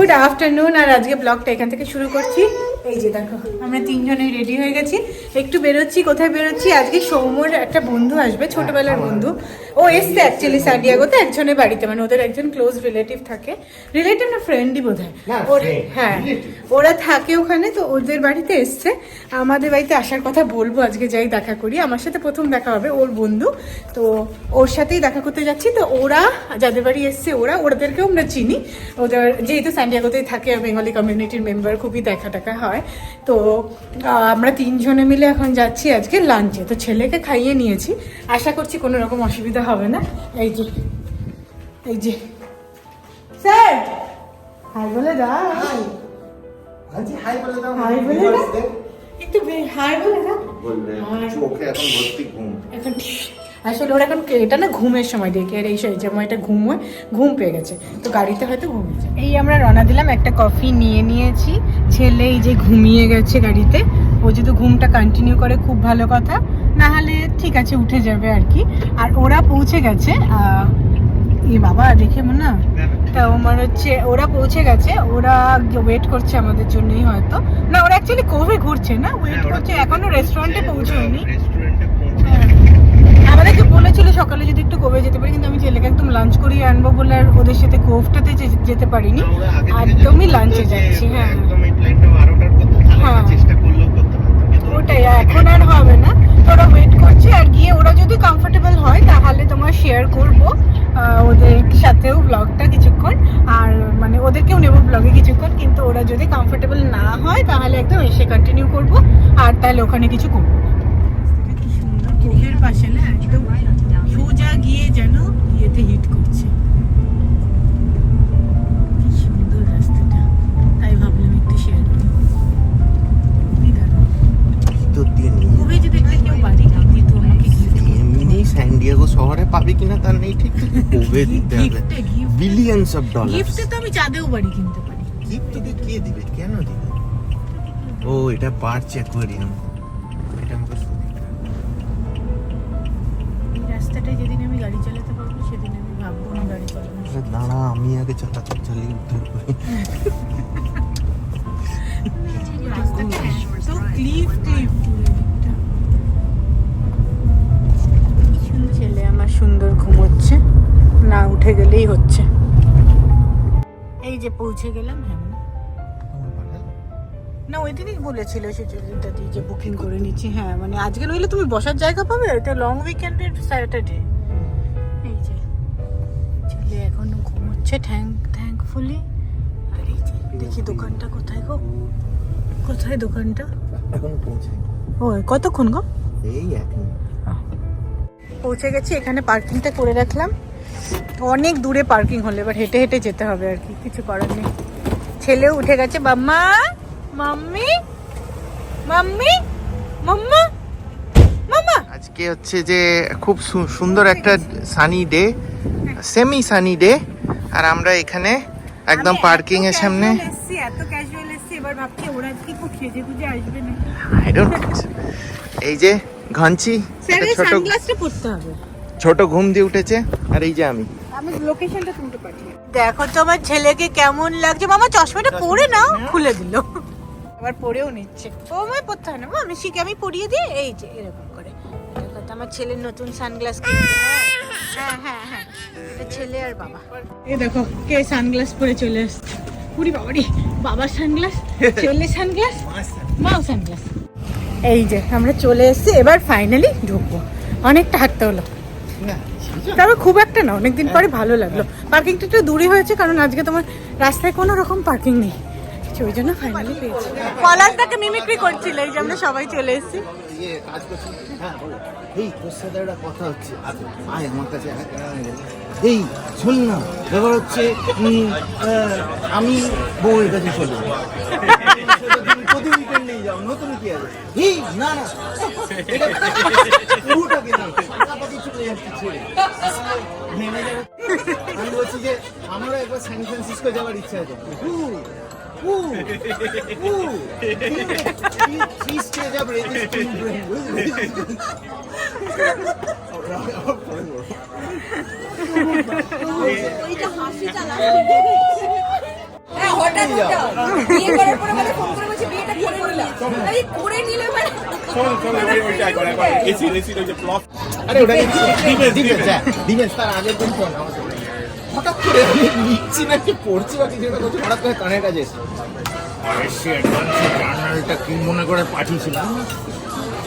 Good afternoon আর আজকে ব্লগটা এখান থেকে শুরু করছি। এই যে দেখো আমরা তিনজনেই রেডি হয়ে গেছি। একটু বেরোচ্ছি কোথায় বেরোচ্ছি? আজকে সৌম্যর একটা বন্ধু আসবে ছোটবেলার বন্ধু। ও এসছে অ্যাকচুয়ালি সাডিয়াগোতে একজনের বাড়িতে মানে ওদের একজন ক্লোজ রিলেটিভ থাকে। রিলেটিভ না ফ্রেন্ডই বোধ হয় ওর হ্যাঁ ওরা থাকে ওখানে তো ওদের বাড়িতে এসছে। আমাদের বাড়িতে আসার কথা বলব আজকে যাই দেখা করি। আমার সাথে প্রথম দেখা হবে ওর বন্ধু তো ওর সাথেই দেখা করতে যাচ্ছি। তো ওরা যাদের বাড়ি এসছে ওরা ওদেরকেও আমরা চিনি। ওদের যেহেতু স্যান্ডিয়াগোতেই থাকে আর বেঙ্গলি কমিউনিটির মেম্বার খুবই দেখা টাকা হয়। তো আমরা তিনজনে মিলে এখন যাচ্ছি আজকে লাঞ্চে। তো ছেলেকে খাইয়ে নিয়েছি। আশা করছি কোনো রকম অসুবিধা হবে না। এই যে এই যে। স্যার! হাই বলে দাও। হাই। বলে দাও। হাই বলে দাও। একটু হাই বলে দাও। বলবে। চোখে এখন ভর্তি ঘুম। এখন আসলে ওরা এখন এটা না ঘুমের সময় দেখে আর এই সময়টা ঘুম হয় ঘুম পেয়ে গেছে। তো গাড়িতে হয়তো ঘুমিয়েছে এই আমরা রওনা দিলাম একটা কফি নিয়ে নিয়েছি। ছেলে এই যে ঘুমিয়ে গেছে গাড়িতে ও যদি ঘুমটা কন্টিনিউ করে খুব ভালো কথা। না হলে ঠিক আছে উঠে যাবে আর কি। আর ওরা পৌঁছে গেছে আহ, এ বাবা দেখে মনে না তা আমার হচ্ছে ওরা পৌঁছে গেছে ওরা ওয়েট করছে আমাদের জন্যই হয়তো। না ওরা অ্যাকচুয়ালি কোভে ঘুরছে না ওয়েট করছে এখনও রেস্টুরেন্টে পৌঁছয়নি। হ্যাঁ। আমাদেরকে বলেছিল সকালে যদি একটু কোভে যেতে পারি কিন্তু আমি ছেলেকে একদম লাঞ্চ করিয়ে আনব বলে আর ওদের সাথে কোভটাতে যেতে পারিনি। একদমই লাঞ্চে যাচ্ছি হ্যাঁ। হ্যাঁ। ওটাই এখন আর হবে না। তোরা ওয়েট করছে আর গিয়ে ওরা যদি কমফোর্টেবল হয় তাহলে তোমার শেয়ার করব ওদের সাথেও ব্লগটা কিছুক্ষণ। আর মানে ওদেরকেও নেব ব্লগে কিছুক্ষণ কিন্তু ওরা যদি কমফোর্টেবল না হয় তাহলে একদম এসে কন্টিনিউ করব। আর তাহলে ওখানে কিছু করব কোভের পাশে না একদম সোজা গিয়ে যেন ইয়েতে হিট করছে। কি সুন্দর রাস্তাটা। তাই ভাবলাম একটু শেয়ার করি। কি দারুণ। ভিতর দিয়ে নিয়ে খুবই যদি একটা কেউ বাড়ি দিত আমাকে এমনি স্যান ডিয়েগো শহরে পাবে কিনা তার নেই ঠিক কোভে দিতে হবে। বিলিয়নস অফ ডলার্স গিফটে তো আমি চাঁদেও বাড়ি কিনতে পারি। গিফট কে দিবে? কেন দিবে? ও এটা বার্চ অ্যাকোয়ারিয়াম আগে চালাতে চালিয়ে উদ্ধার করি ছেলে আমার সুন্দর ঘুমোচ্ছে না উঠে গেলেই হচ্ছে। এই যে পৌঁছে গেলাম হ্যাঁ। না ওই দিনই বলেছিল সুচরিতা দি যে বুকিং করে নিচ্ছি হ্যাঁ মানে আজকে নইলে তুমি বসার জায়গা পাবে? এটা লং উইকেন্ডের স্যাটারডে ঘুমোচ্ছে থ্যাঙ্ক থ্যাঙ্কফুলি। আর এই যে দেখি দোকানটা কোথায় গো? কোথায় দোকানটা? এখন পৌঁছে ও কতক্ষণ গো? এই এক মিনিট। পৌঁছে গেছি এখানে পার্কিংটা করে রাখলাম। অনেক দূরে পার্কিং হলো এবার হেঁটে হেঁটে যেতে হবে আর কি কিছু করার নেই। ছেলেও উঠে গেছে বাম্মা মাম্মি মাম্মি মাম্মা মাম্মা। আজকে হচ্ছে যে খুব সু- সুন্দর একটা sunny day semi sunny day আর আমরা এখানে একদম পার্কিং এর সামনে। casual এত ক্যাজুয়াল এসছি এবার ভাবছি ওরা আজকে খুব সেজে গুজে আসবে না। আই ডোন্ট এই যে ঘঞ্চি ছোট হবে। ছোট ঘুম দিয়ে উঠেছে আর এই যে আমি। আমি লোকেশনটা তুলতে পাঠিয়ে দেখো তো আমার ছেলেকে কেমন লাগছে। মামা চশমাটা পরে নাও খুলে দিল। আবার পরেও নিচ্ছে। ও আমায় পড়তে হয় না। মা, আমি শিখে আমি পরিয়ে দিই। এই যে এরকম। আমার ছেলের নতুন সানগ্লাস কিনতে হ্যাঁ। হ্যাঁ হ্যাঁ এটা ছেলে আর বাবা। এই দেখো কে সানগ্লাস পরে চলে এসছে? পুরি বাবারি বাবার সানগ্লাস ছেলে সানগ্লাস মাও সানগ্লাস। এই যে আমরা চলে এসেছি এবার ফাইনালি ঢুকবো। অনেকটা হাঁটতে হলো। তবে খুব একটা না অনেকদিন পরে ভালো লাগল। পার্কিংটা একটু দূরে হয়েছে কারণ আজকে তোমার রাস্তায় কোনো রকম পার্কিং নেই। ওই জন্য ফাইনালি পেয়েছি। পলাশটাকে মিমিক্রি করছিল এই যে আমরা সবাই চলে এসেছি। ইয়ে কাজ করছি। হ্যাঁ এই, তোর সাথে একটা কথা হচ্ছে। আয় আমার কাছে। এই, শোন না, ব্যাপার হচ্ছে আমি বউয়ের কাছে চলে না না। আমি বলছি যে, আমারও একবার সান ফ্রান্সিসকো যাওয়ার ইচ্ছা আছে। Three stage of registering brain, হ্যাঁ হঠাৎ করে যে নিচ্ছি না কি পড়ছি বা কিছু হঠাৎ করে কানের কাছে এসে আরে সে অ্যাডভান্সে জার্নালটা কি মনে করে পাঠিয়েছিলাম?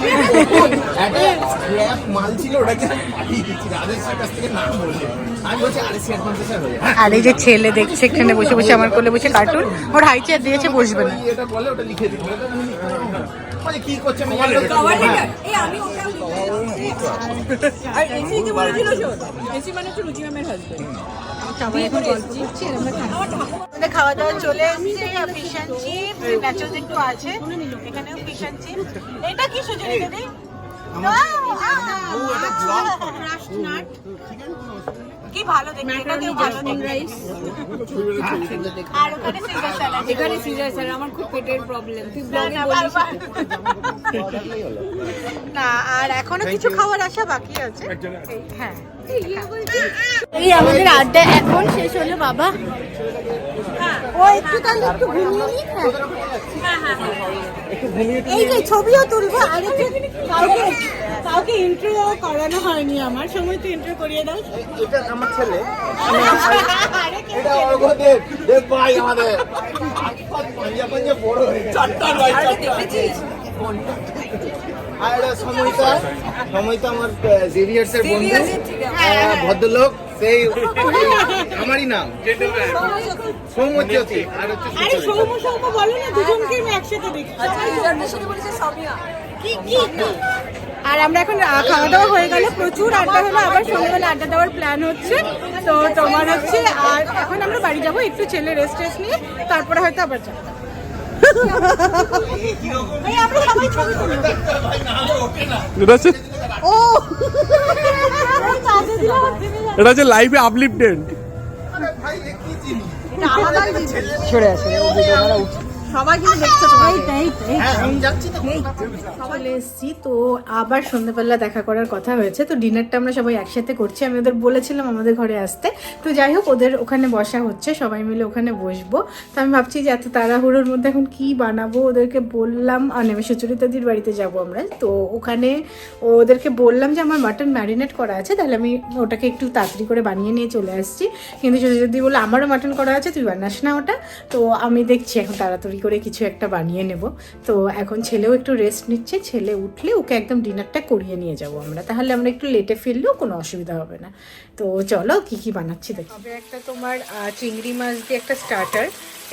আরে হয়ে এই যে ছেলে দেখছে এখানে বসে বসে আমার কোলে বসে কার্টুন ওর হাই চেয়ার দিয়েছে বসবে না। মানে কি করছে হ্যাঁ। আর এসি কি বলেছিল এসি মানে হচ্ছে রুচি ম্যামের হাজবেন্ড সবাই এখন গল্প করছি আর আমরা আমাদের খাওয়া দাওয়া চলে এসেছে ফিশ অ্যান্ড চিপ ন্যাচারাল একটু আছে। এখানেও ফিশ অ্যান্ড চিপ এটা কি সুযোগ দিদি? কি ভালো দেখতে এটা ভালো রাইস আর ওখানে সিঙ্গার স্যালাড এখানে সিজার স্যার আমার খুব পেটের প্রবলেম তুই না, ব্লগে বলিস? না আর এখনও কিছু খাবার আসা বাকি আছে? হ্যাঁ। এই আমাদের আড্ডা এখন শেষ হলো বাবা। ও একটু তাহলে একটু ঘুমিয়ে নিই হ্যাঁ। এই যে ছবিও তুলবো আর একটু কাউকে ইন্ট্রো করানো হয়নি আমার। সময় তো ইন্ট্রো করিয়ে দাও। এটা আমার ছেলে। এটা অর্ঘদেব দেব ভাই আমাদের। পাঞ্জা পাঞ্জা বড় হয়ে গেছে। চারটা ভাই আর এটা সময়টা সময়টা আমার জেভিয়ার্স এর বন্ধু। আহ, ভদ্রলোক। সেই আমারই নাম। সৌম্যজ্যোতি আর হচ্ছে আরে সৌম্য সৌম্য বলো না দুজনকে একসাথে দেখি। আচ্ছা? আর আমরা এখন খাওয়া দাওয়া হয়ে গেল। প্রচুর আড্ডা হলো। আবার সন্ধ্যেবেলা আড্ডা দেওয়ার প্ল্যান হচ্ছে। তো তোমার হচ্ছে আর এখন আমরা বাড়ি যাব একটু ছেলে রেস্ট টেস্ট নিয়ে। তারপরে হয়তো আবার যাব। এটা হচ্ছে লাইভে আপলিফটেড আলাদা জিনিস। সবাই কিন্তু দেখছে। হ্যাঁ তো। চলে এসেছি তো আবার সন্ধ্যেবেলা দেখা করার কথা হয়েছে। তো ডিনারটা আমরা সবাই একসাথে করছি। আমি ওদের বলেছিলাম আমাদের ঘরে আসতে। তো যাই হোক ওদের ওখানে বসা হচ্ছে। সবাই মিলে ওখানে বসবো। তো আমি ভাবছি যে এত তাড়াহুড়োর মধ্যে এখন কি বানাবো? ওদেরকে বললাম আর নেমে সুচরিতাদির বাড়িতে যাব আমরা। তো ওখানে ওদেরকে বললাম যে আমার মাটন ম্যারিনেট করা আছে। তাহলে আমি ওটাকে একটু তাড়াতাড়ি করে বানিয়ে নিয়ে চলে আসছি। কিন্তু সুচরিতাদি বলল আমারও মাটন করা আছে তুই বানাস না ওটা। তো আমি দেখছি এখন তাড়াতাড়ি করে কিছু একটা বানিয়ে নেব। তো এখন ছেলেও একটু রেস্ট নিচ্ছে, ছেলে উঠলে ওকে একদম ডিনারটা করিয়ে নিয়ে যাব আমরা। তাহলে আমরা একটু লেটে ফিরলেও কোনো অসুবিধা হবে না। তো চলো কি কি বানাচ্ছি দেখি। হবে একটা তোমার চিংড়ি মাছ দিয়ে একটা স্টার্টার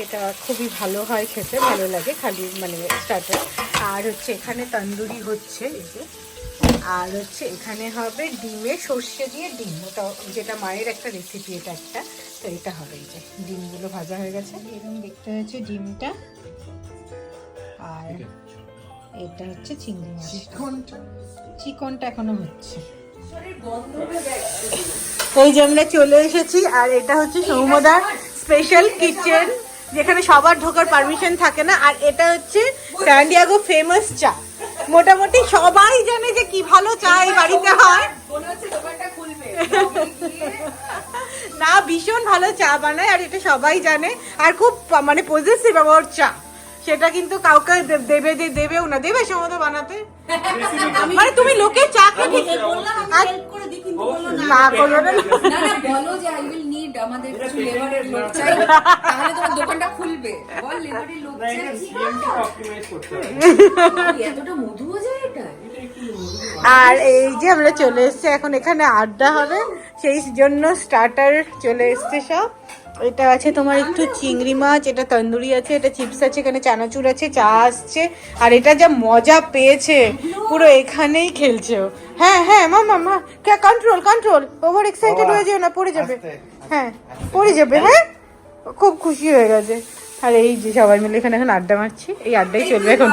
এটা খুবই ভালো হয় খেতে, ভালো লাগে খালি মানে স্টার্টার আর হচ্ছে এখানে তন্দুরি হচ্ছে, এই যে। আর হচ্ছে এখানে হবে ডিমে সর্ষে দিয়ে ডিম। ওটা যেটা মায়ের একটা রেসিপি এটা একটা। তো এটা হবে এই যে ডিমগুলো ভাজা হয়ে গেছে। এরকম দেখতে হয়েছে ডিমটা। আর এটা হচ্ছে চিংড়ি মাছ। চিকনটা? এখনও হচ্ছে। এই যে আমরা চলে এসেছি আর এটা হচ্ছে সৌমদার স্পেশাল কিচেন যেখানে সবার ঢোকার পারমিশন থাকে না। আর এটা হচ্ছে স্যান্ডিয়াগো ফেমাস চা। মোটামুটি সবাই জানে যে কি ভালো চা এই বাড়িতে হয়। হচ্ছে দোকানটা খুলবে। না ভীষণ ভালো চা বানায় আর এটা সবাই জানে। আর খুব মানে পজিটিভ আমার চা। সেটা কিন্তু কাউকে দেবে যে দেবেও না। দেবে সমত বানাতে। মানে তুমি লোকের চা খেয়ে না করো না আমাদের কিছু লেবারের লোক চাই তাহলে তোমার দোকানটা খুলবে। বল লেবারের লোক চাই? এতটা মধু যায় এটা? আর এই যে আমরা চলে এসেছি এখন এখানে আড্ডা হবে। সেই জন্য স্টার্টার চলে এসছে সব। এটা আছে তোমার একটু চিংড়ি মাছ এটা তন্দুরি আছে এটা চিপস আছে এখানে চানাচুর আছে চা আসছে আর এটা যা মজা পেয়েছে পুরো এখানেই খেলছে। ও। হ্যাঁ হ্যাঁ মামা মা কে কন্ট্রোল কন্ট্রোল ওভার এক্সাইটেড হয়ে যেও না পড়ে যাবে। হ্যাঁ পড়ে যাবে হ্যাঁ? খুব খুশি হয়ে গেছে। আর এই যে সবাই মিলে এখানে এখন আড্ডা মারছি এই আড্ডাই চলবে এখন।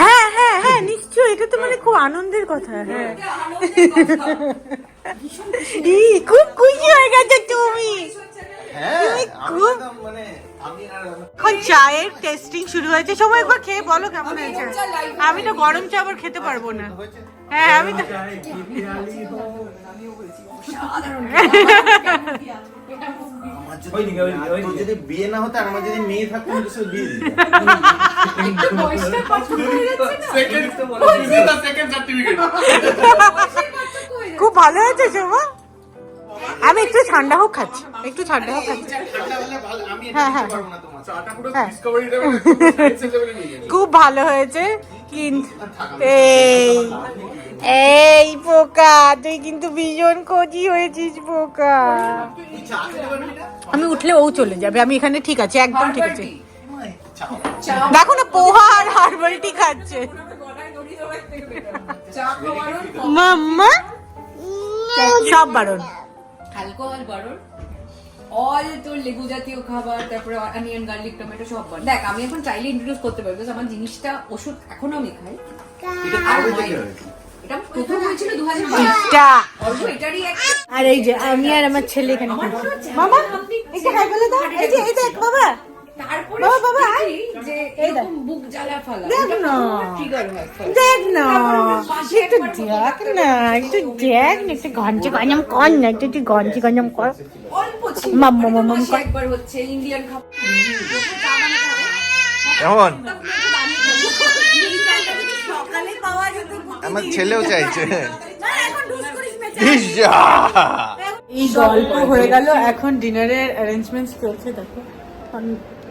হ্যাঁ হ্যাঁ হ্যাঁ নিশ্চয়ই এটা তো মানে খুব আনন্দের কথা হ্যাঁ। আনন্দের কথা। ই, খুব খুশি হয়ে গেছে তুমি। হ্যাঁ খুব- মানে এখন চায়ের টেস্টিং শুরু হয়েছে। সময় একবার খেয়ে বলো কেমন হয়েছে? আমি তো গরম চা আবার খেতে পারব না। হ্যাঁ আমি তো আমার যদি বিয়ে না হতো আর আমার যদি মেয়ে থাকতো বিয়ে খুব ভালো হয়েছে শোভা আমি একটু ঠান্ডা হোক খাচ্ছি একটু ঠান্ডা হোক খাচ্ছি হ্যাঁ, হ্যাঁ। হ্যাঁ। গেছে। খুব ভালো হয়েছে কিন্তু এই এই পোকা তুই কিন্তু ভীষণ কচি হয়েছিস পোকা আমি উঠলে ও চলে যাবে আমি এখানে ঠিক আছে একদম ঠিক আছে দেখো না পোহা আর হার্বাল টি খাচ্ছে মাম্মা সব বারণ। অ্যালকোহল বারণ অল তোর লেবু জাতীয় খাবার তারপরে অনিয়ন গার্লিক টমেটো সব বারণ। দেখ আমি এখন চাইলে ইন্ট্রোডিউস করতে পারব আমার জিনিসটা ওষুধ এখনও আমি খাই। এটা প্রথম হয়েছিল দু হাজার অল্প এটারই একটা আর এই যে আমি আর আমার ছেলে এখানে মামা একটু হাই বলে দাও। এই যে এই দেখ বাবা। তারপরে বাবা, বাবা, দেখি যে এরকম বুক জ্বালা ফালা। দেখ না। দেখ না। একটু একবার দেখ না একটু দেখ না একটু গঞ্জে গঞ্জম কর। না একটু একটু গঞ্জে গঞ্জম কর। অল্প ছিল মাম্মা, মাম্মা, একবার হচ্ছে ইন্ডিয়ান খাবার চা বানাতে হবে। কেমন? সকালে পাওয়া যেত আমার ছেলেও চাইছে। এই গল্প হয়ে গেল এখন ডিনারের অ্যারেঞ্জমেন্টস চলছে দেখো।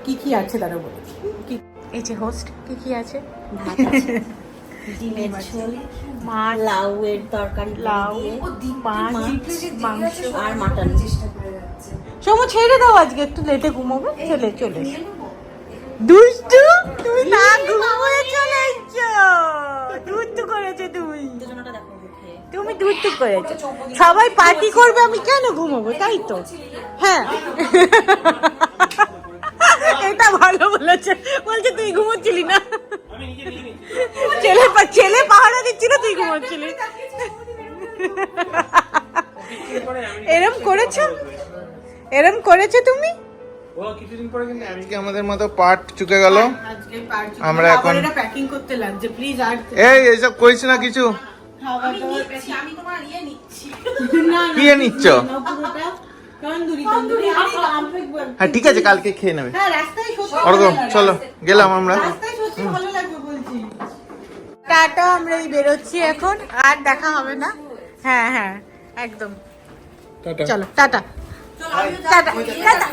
কি কি আছে তারা বলে কি? এই যে হোস্ট কি কি আছে? ভাত আছে। ডিমের ঝোল মাছ। লাউয়ের তরকারি লাউ। মাছ মাংস। আর মাটন চেষ্টা করে যাচ্ছে। সমু ছেড়ে দাও আজকে একটু লেটে ঘুমোবে। চলে চলে। দুষ্টু তুমি না চলে দুষ্টু করেছে তুমি। দুষ্টু করেছ। সবাই পার্টি করবে আমি কেন ঘুমোবো? তাই তো। হ্যাঁ। বলেছে বলছে তুই ঘুমোচ্ছিলি না? ছেলে ছেলে পাহারা দিচ্ছিল তুই ঘুমোচ্ছিলি। এরম করেছ? এরম করেছ তুমি? আজকে আমাদের মতো পার্ট চুকে গেল। আমরা এখন- প্যাকিং করতে লাগছে প্লিজ আর এই এইসব করিস না কিছু। খাবার দাবার আমি তোমার ইয়ে নিচ্ছি। না কি নিচ্ছ? হ্যাঁ ঠিক আছে কালকে খেয়ে নেবে। হ্যাঁ ওরকম চলো গেলাম আমরা। রাস্তায় সত্যি ভালো লাগবে বলছি। টাটা আমরা এই বেরোচ্ছি এখন আর দেখা হবে না। হ্যাঁ হ্যাঁ একদম। চলো টাটা। Tata tata.